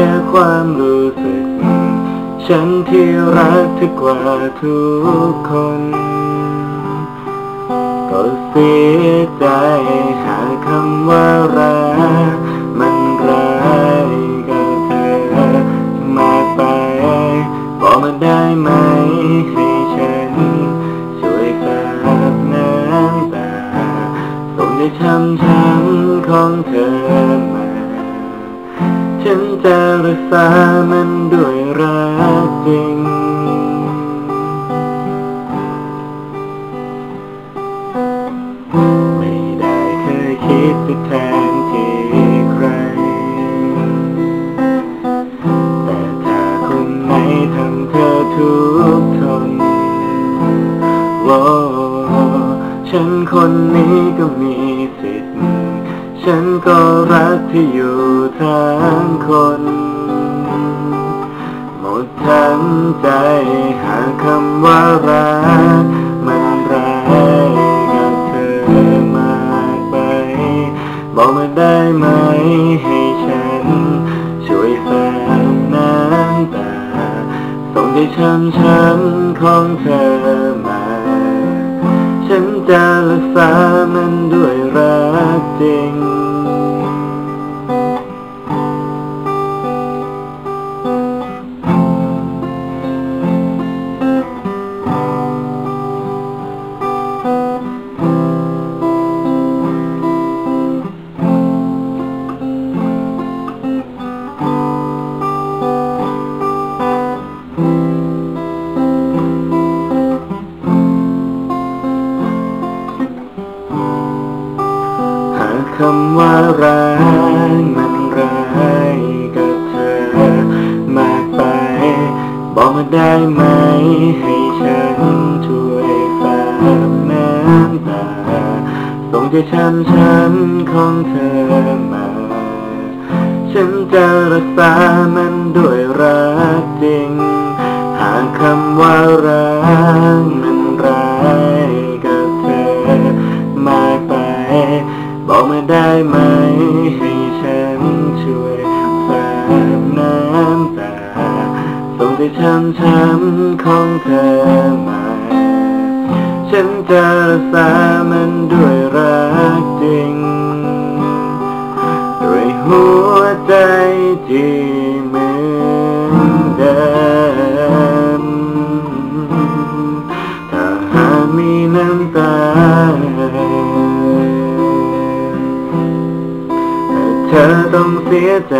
ยความรู้สึก ฉันที่รักเธอกว่าทุกคน ก็เสียใจหาคำว่ารักมันร้ายกับเธอมาไปบอกมาได้ไหมให้ฉัน ช่วยสาบน้ำตาส่งในช้ำๆของเธอ ฉันจะรักษามันด้วยรักจริง ไม่ได้เคยคิดจะแทนที่ใคร แต่ถ้าคนไหนทำเธอทุกข์ทนโว้ฉันคนนี้ก็มีสิทธิ์ ฉันก็รักที่อยู่ ทั้งคน หมดทั้งใจหาคำว่ารักมันร้ายกับเธอมากไป บอกมาได้ไหมให้ฉัน ช่วยแฝงน้ำตาส่งใจช้ำช้ำของเธอมา ฉันจะรักษามันด้วยรักจริง คำว่ารักมันร้ายกับเธอมากไป บอกมาได้ไหมให้ฉันช่วยฝากน้ำตาส่งใจช้ำช้ำของเธอมา ฉันจะรักษามันด้วยรักจริง หากคำว่ารัก ส่งใจช้ำช้ำของเธอมาฉันจะรักษามันด้วยรักจริง ด้วยหัวใจที่เหมือนเดิม ถ้าหากมีน้ำตาเธอต้องเสียใจ